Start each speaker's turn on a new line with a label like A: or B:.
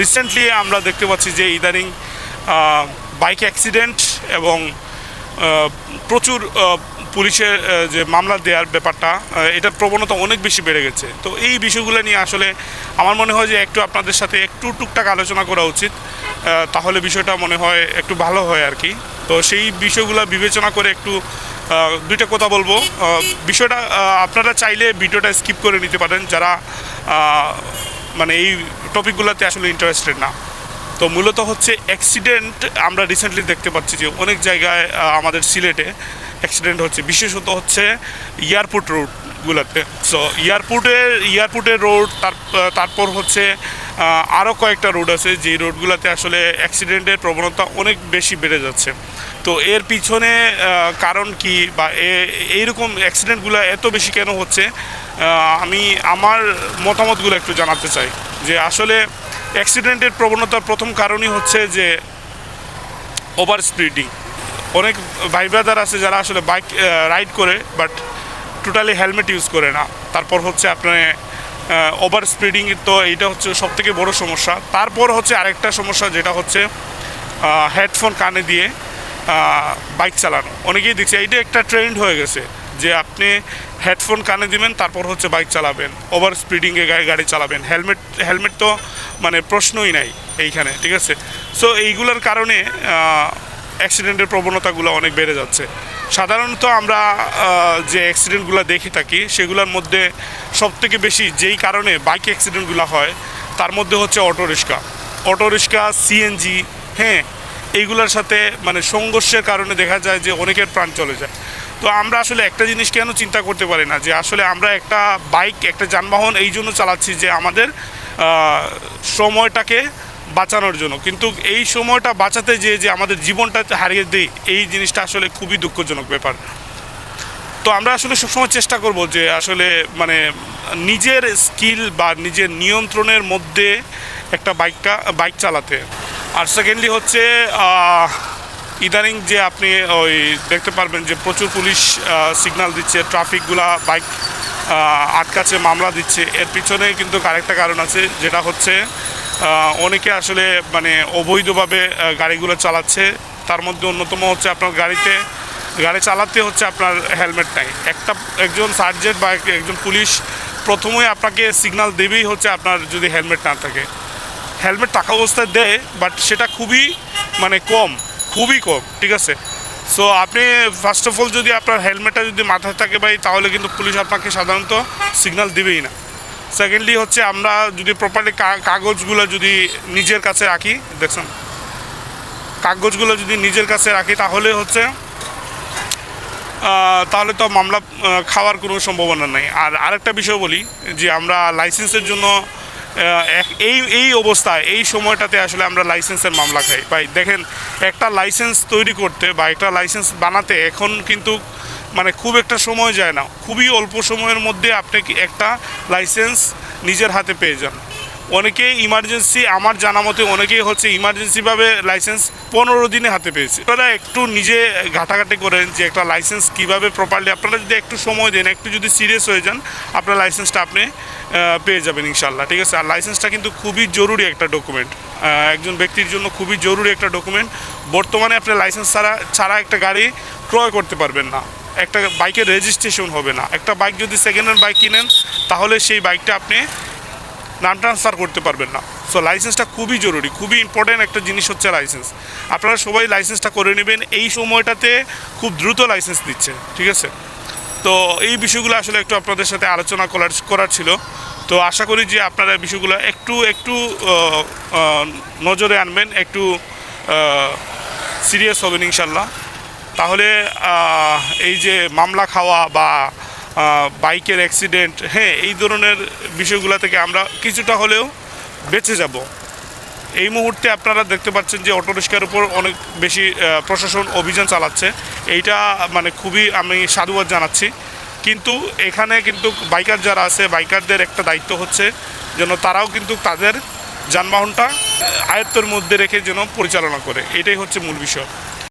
A: Recently আমরা দেখতে পাচ্ছি যে ইদানিং বাইক অ্যাক্সিডেন্ট এবং প্রচুর পুলিশের যে মামলা দেওয়ার ব্যাপারটা এটার প্রবণতা অনেক বেশি বেড়ে গেছে। তো এই বিষয়গুলো নিয়ে আসলে আমার মনে হয় যে একটু আপনাদের সাথে একটু টুকটাক আলোচনা করা উচিত। তাহলে বিষয়টা মনে হয় একটু ভালো হয় আর কি। তো সেই বিষয়গুলো বিবেচনা করে একটু দুইটা কথা বলব। বিষয়টা আপনারা চাইলে ভিডিওটা স্কিপ করে নিতে পারেন। যারা মানে এই টপিকগুলোতে আসলে ইন্টারেস্টেড না। তো মূলত হচ্ছে অ্যাক্সিডেন্ট আমরা রিসেন্টলি দেখতে পাচ্ছি যে অনেক জায়গায় আমাদের সিলেটে অ্যাক্সিডেন্ট হচ্ছে। বিশেষত হচ্ছে এয়ারপোর্ট রোডগুলোতে। সো এয়ারপোর্টের এয়ারপোর্টের রোড, তার তারপর হচ্ছে আরও কয়েকটা রোড আছে যে রোডগুলোতে আসলে অ্যাক্সিডেন্টের প্রবণতা অনেক বেশি বেড়ে যাচ্ছে। তো এর পিছনে কারণ কি বা এইরকম অ্যাক্সিডেন্টগুলো এত বেশি কেন হচ্ছে? আমি, আমার মতামতগুলো একটু জানাতে চাই। যে আসলে অ্যাক্সিডেন্টের প্রবণতার প্রথম কারণই হচ্ছে যে ওভার স্পিডিং অনেক ভাই ব্রাদার আছে যারা আসলে বাইক রাইড করে বাট টোটালি হেলমেট ইউজ করে না। তারপর হচ্ছে আপনার ওভার স্পিডিং তো এইটা হচ্ছে সব থেকে বড় সমস্যা। তারপর হচ্ছে আরেকটা সমস্যা যেটা হচ্ছে হেডফোন কানে দিয়ে বাইক চালানো। অনেকেই দেখছে, এইটা একটা ট্রেন্ড হয়ে গেছে। যে আপনি হেডফোন কানে দিবেন, তারপর হচ্ছে বাইক চালাবেন। ওভার স্পিডিংয়ে গাড়ি চালাবেন। হেলমেট হেলমেট তো মানে প্রশ্নই নাই এইখানে, ঠিক আছে? সো এইগুলোর কারণে অ্যাক্সিডেন্টের প্রবণতাগুলো অনেক বেড়ে যাচ্ছে। সাধারণত আমরা যে অ্যাক্সিডেন্টগুলো দেখে থাকি, সেগুলোর মধ্যে সবথেকে বেশি যেই কারণে বাইক অ্যাক্সিডেন্টগুলো হয়, তার মধ্যে হচ্ছে auto rickshaw. Auto rickshaw CNG হ্যাঁ এইগুলোর সাথে মানে সংঘর্ষের কারণে দেখা যায় যে অনেকের প্রাণ চলে যায়। তো আমরা আসলে একটা জিনিস কেন চিন্তা করতে পারি না? যে আসলে আমরা একটা বাইক, একটা যানবাহন এই জন্য চালাচ্ছি যে আমাদের সময়টাকে বাঁচানোর জন্য। কিন্তু এই সময়টা বাঁচাতে যে যে আমাদের জীবনটা হারিয়ে দিই, এই জিনিসটা আসলে খুবই দুঃখজনক ব্যাপার। তো আমরা আসলে সবসময় চেষ্টা করব যে আসলে মানে নিজের স্কিল বা নিজের নিয়ন্ত্রণের মধ্যে একটা বাইকটা, বাইক চালাতে। আর সেকেন্ডলি হচ্ছে ইদানিং যে আপনি, ওই দেখতে পারবেন যে প্রচুর পুলিশ সিগনাল দিচ্ছে ট্রাফিকগুলা বাইক আটকাচ্ছে, মামলা দিচ্ছে। এর পিছনে কিন্তু আরেকটা কারণ আছে, যেটা হচ্ছে অনেকে আসলে মানে অবৈধভাবে গাড়িগুলো চালাচ্ছে। তার মধ্যে অন্যতম হচ্ছে আপনার গাড়িতে, গাড়ি চালাতে হচ্ছে আপনার হেলমেট নাই একটা, একজন সার্জেন্ট বা একজন পুলিশ প্রথমেই আপনাকে সিগনাল দেবেই হচ্ছে আপনার যদি হেলমেট না থাকে। হেলমেট টাকা অবস্থায় দেয় বাট সেটা খুবই মানে কম। খুবই কম, ঠিক আছে? সো আপনি ফার্স্ট অফ অল যদি আপনার হেলমেটটা যদি মাথায় থাকে ভাই, তাহলে কিন্তু পুলিশ আপনাকে সাধারণত সিগন্যাল দিবেই না। সেকেন্ডলি হচ্ছে আমরা যদি প্রপারলি কাগজগুলো যদি নিজের কাছে রাখি দেখছেন কাগজগুলো যদি নিজের কাছে রাখি, তাহলে হচ্ছে তাহলে তো মামলা খাওয়ার কোনো সম্ভাবনা নেই। আর আরেকটা বিষয় বলি, যে আমরা লাইসেন্সের জন্য এই এই অবস্থায়, এই সময়টাতে আসলে আমরা লাইসেন্সের মামলা খাই। ভাই, দেখেন, একটা লাইসেন্স তৈরি করতে বা একটা লাইসেন্স বানাতে এখন কিন্তু মানে খুব একটা সময় যায় না। খুবই অল্প সময়ের মধ্যে আপনি একটা লাইসেন্স নিজের হাতে পেয়ে যান। অনেকেই ইমার্জেন্সি আমার জানা মতে অনেকেই হচ্ছে ইমার্জেন্সিভাবে লাইসেন্স পনেরো দিনে হাতে পেয়েছে। আপনারা একটু নিজে ঘাটাঘাটি করেন যে একটা লাইসেন্স কীভাবে প্রপারলি আপনারা যদি একটু সময় দেন, একটু যদি সিরিয়াস হয়ে যান, আপনার লাইসেন্সটা আপনি পেয়ে যাবেন ইনশাল্লাহ ঠিক আছে? আর লাইসেন্সটা কিন্তু খুবই জরুরি একটা ডকুমেন্ট একজন ব্যক্তির জন্য খুবই জরুরি একটা ডকুমেন্ট বর্তমানে আপনি লাইসেন্স ছাড়া ছাড়া একটা গাড়ি ক্রয় করতে পারবেন না। একটা বাইকের রেজিস্ট্রেশন হবে না। একটা বাইক যদি সেকেন্ড হ্যান্ড বাইক কিনেন, তাহলে সেই বাইকটা আপনি নাম ট্রান্সফার করতে পারবেন না। সো লাইসেন্সটা খুবই জরুরি, খুবই ইম্পর্ট্যান্ট একটা জিনিস হচ্ছে লাইসেন্স আপনারা সবাই লাইসেন্সটা করে নেবেন, এই সময়টাতে খুব দ্রুত লাইসেন্স দিচ্ছে ঠিক আছে? তো, এই বিষয়গুলো আসলে একটু আপনাদের সাথে আলোচনা করার করার ছিল। তো, আশা করি যে আপনারা বিষয়গুলো একটু একটু নজরে আনবেন, একটু সিরিয়াস হবেন ইনশাল্লাহ তাহলে এই যে মামলা খাওয়া বা বাইকের অ্যাক্সিডেন্ট হ্যাঁ এই ধরনের বিষয়গুলো থেকে আমরা কিছুটা হলেও বেঁচে যাব। এই মুহূর্তে আপনারা দেখতে পাচ্ছেন যে অটোরিক্সার উপর অনেক বেশি প্রশাসন অভিযান চালাচ্ছে। এইটা মানে খুবই আমি সাধুবাদ জানাচ্ছি। কিন্তু এখানে কিন্তু বাইকার যারা আছে বাইকারদের একটা দায়িত্ব হচ্ছে যেন তারাও কিন্তু তাদের যানবাহনটা, আয়ত্তের মধ্যে রেখে যেন পরিচালনা করে। এটাই হচ্ছে মূল বিষয়।